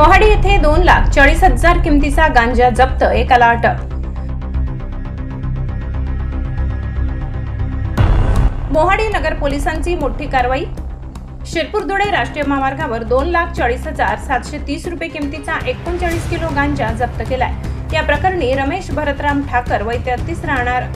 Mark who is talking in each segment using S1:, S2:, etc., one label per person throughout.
S1: मोहाडी येथे दोन लाख चाळीस हजार किमतीचा गांजा जप्त एकाला अटक मोहाडी नगर पोलिसांची मोठी कारवाई. शिरपूर धुळे राष्ट्रीय महामार्गावर दोन लाख चाळीस हजार सातशे तीस रुपये किमतीचा एकोणचाळीस किलो गांजा जप्त केलाय. या प्रकरणी रमेश भरतराम ठाकर व तेहतीस राहणार.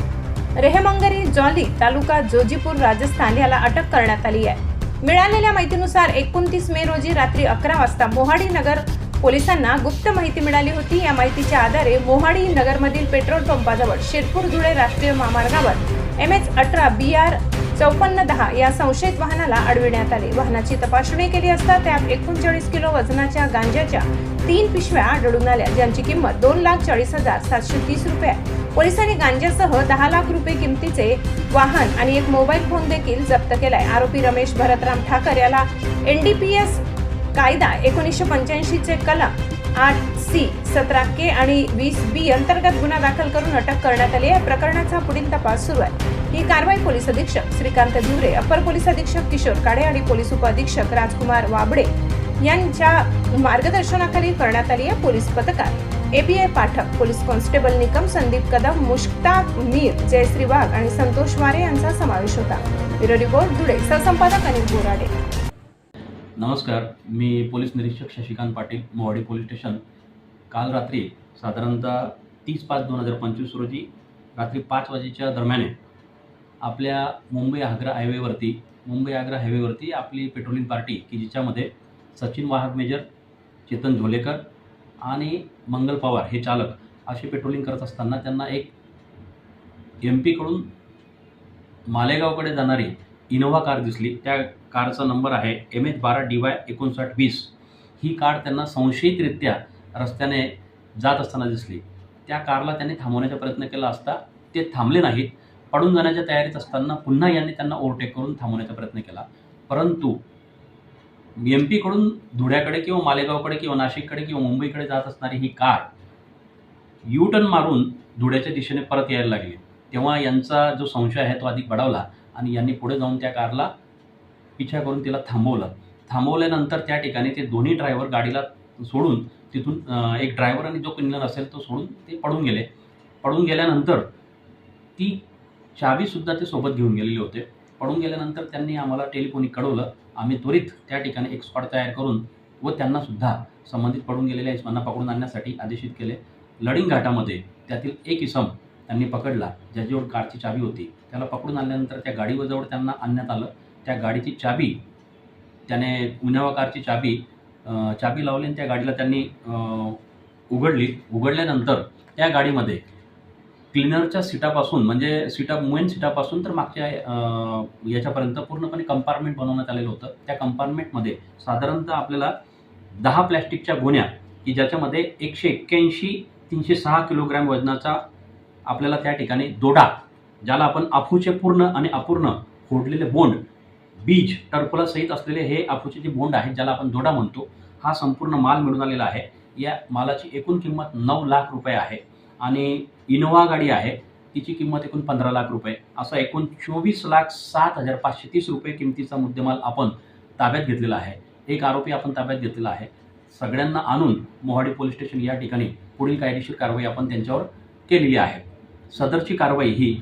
S1: रेहमंगरी जॉली तालुका जोजीपूर राजस्थान याला अटक करण्यात आली आहे. मिळालेल्या माहितीनुसार एकोणतीस मे रोजी रात्री अकरा वाजता मोहाडी नगर पोलिसांना गुप्त माहिती मिळाली होती. या माहितीच्या आधारे मोहाडी नगरमधील पेट्रोल पंपाजवळ शिरपूर धुळे राष्ट्रीय महामार्गावर एम एच अठरा बी आर चौपन्न दहा या संशयित वाहनाला अडविण्यात आले. वाहनाची तपासणी केली असता त्यात एकोणचाळीस किलो वजनाच्या गांजाच्या तीन पिशव्या आढळून आल्या ज्यांची किंमत दोन लाख चाळीस हजार सातशे तीस रुपये आहे. पोलिसांनी गांजासह दहा लाख रुपये किमतीचे वाहन आणि एक मोबाईल फोन देखील जप्त केलाय. आरोपी रमेश भरतराम ठाकर याला एनडीपीएस कायदा एकोणीसशे पंच्याऐंशीचे कलम आठ सी सतरा के आणि वीस बी अंतर्गत गुन्हा दाखल करून अटक करण्यात आली आहे. प्रकरणाचा पुढील तपास सुरू आहे. ही कारवाई पोलीस अधीक्षक श्रीकांत धिवरे अपर पोलीस अधीक्षक किशोर काडे आणि पोलीस उपअधीक्षक राजकुमार वाबडे यांच्या मार्गदर्शनाखाली करण्यात आली आहे पोलीस पथकात. API Pathak police constable Nikam Sandeep Kadam Mushtaq Mir Jayashree Wagh आणि संतोष वारे यांचा समावेश होता. ब्युरो रिपोर्ट धुळे सहसंपादक अनिल बोराडे.
S2: नमस्कार मी पोलीस निरीक्षक शशिकांत पाटील मोहाडी पोलीस स्टेशन. काल रात्री साधारणतः तीस पाच दोन हजार पंचवीस रोजी रात्री पाच वाजेच्या दरम्यान आपल्या मुंबई आग्रा हायवेवरती मुंबई आग्रा हायवेवरती आपली पेट्रोलिंग पार्टी की जिच्यामध्ये सचिन वाहक मेजर चेतन झोलेकर आणि मंगल पवार हे चालक असे पेट्रोलिंग करत असताना त्यांना एक एम पीकडून मालेगावकडे जाणारी इनोव्हा कार दिसली. त्या कारचा नंबर आहे एम एच बारा डी वाय एकोणसाठ वीस. ही कार त्यांना संशयितरित्या रस्त्याने जात असताना दिसली. त्या कारला त्यांनी थांबवण्याचा प्रयत्न केला असता ते थांबले नाहीत. पडून जाण्याच्या तयारीत असताना पुन्हा यांनी त्यांना ओव्हरटेक करून थांबवण्याचा प्रयत्न केला. परंतु एम पीकडून धुळ्याकडे किंवा मालेगावकडे किंवा नाशिककडे किंवा मुंबईकडे जात असणारी ही कार यू टर्न मारून धुळ्याच्या दिशेने परत यायला लागली. तेव्हा यांचा जो संशय आहे तो अधिक बढावला आणि यांनी पुढे जाऊन त्या कारला पिछा करून तिला थांबवलं. थांबवल्यानंतर त्या ठिकाणी ते दोन्ही ड्रायव्हर गाडीला सोडून तिथून एक ड्रायव्हर आणि जो क्लिनर असेल तो सोडून ते पडून गेले. पडून गेल्यानंतर ती चावीसुद्धा ते सोबत घेऊन गेलेले होते. पडून गेल्यानंतर त्यांनी आम्हाला टेलिफोनिक कळवलं. आम्ही त्वरित त्या ठिकाणी एक स्पॉट तयार करून व त्यांनासुद्धा संबंधित पडून गेलेल्या इसमांना पकडून आणण्यासाठी आदेशित केले. लडिंग घाटामध्ये त्यातील एक इसम त्यांनी पकडला. ज्याच्याजवळ कारची चावी होती. त्याला पकडून आणल्यानंतर त्या गाडीजवळ त्यांना आणण्यात आलं. त्या गाडीची चाबी त्याने उन्हावा कारची चाबी चाबी लावली आणि त्या गाडीला त्यांनी उघडली. उघडल्यानंतर त्या गाडीमध्ये क्लिनरच्या सीटापासून म्हणजे सीटा मेन सीटापासून तर मागच्या याच्यापर्यंत पूर्णपणे कंपार्टमेंट बनवण्यात आलेलं होतं. त्या कंपार्टमेंटमध्ये साधारणतः आपल्याला दहा प्लॅस्टिकच्या गोण्या की ज्याच्यामध्ये एकशे एक्क्याऐंशी तीनशे सहा किलोग्रॅम वजनाचा आपल्याला त्या ठिकाणी दोडा ज्याला आपण अफूचे पूर्ण आणि अपूर्ण फोडलेले बोंड बीज टर्फोला सहित असलेले हे अफूचे जे बोंड आहेत ज्याला आपण दोडा म्हणतो हा संपूर्ण माल मिळून आलेला आहे. या मालाची एकूण किंमत नऊ लाख रुपये आहे आणि इनोवा गाडी आहे तिची किंमत एकूण पंधरा लाख रुपये. असा एकूण चोवीस लाख सात हजार पाचशे तीस रुपये किमतीचा मुद्देमाल आपण ताब्यात घेतलेला आहे. एक आरोपी आपण ताब्यात घेतलेला आहे. सगळ्यांना आणून मोहाडी पोलीस स्टेशन या ठिकाणी पुढील कायदेशीर कारवाई आपण त्यांच्यावर केलेली आहे. सदरची कारवाई ही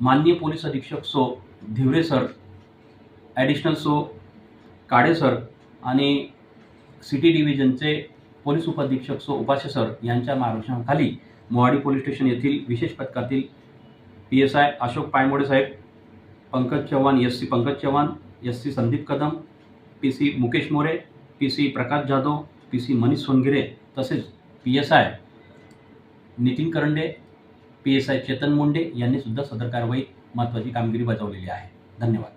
S2: माननीय पोलीस अधीक्षक सो धिवरे सर ॲडिशनल सो काडे सर आणि सिटी डिव्हिजनचे पोलीस उपअधीक्षक सो उपाशे सर यांच्या मार्गदर्शनाखाली मोहाडी पोलीस स्टेशन येथील विशेष पथकातील P S I Ashok Paymode Saheb Pankaj Chavan S C Pankaj Chavan S C Sandeep Kadam P C Mukesh More P C Prakash Jadhav P C Manish Songire तसेच P S I Nitin Karande P S I Chetan Munde यांनी सुद्धा सदर कारवाईत महत्त्वाची कामगिरी बजावलेली आहे. धन्यवाद.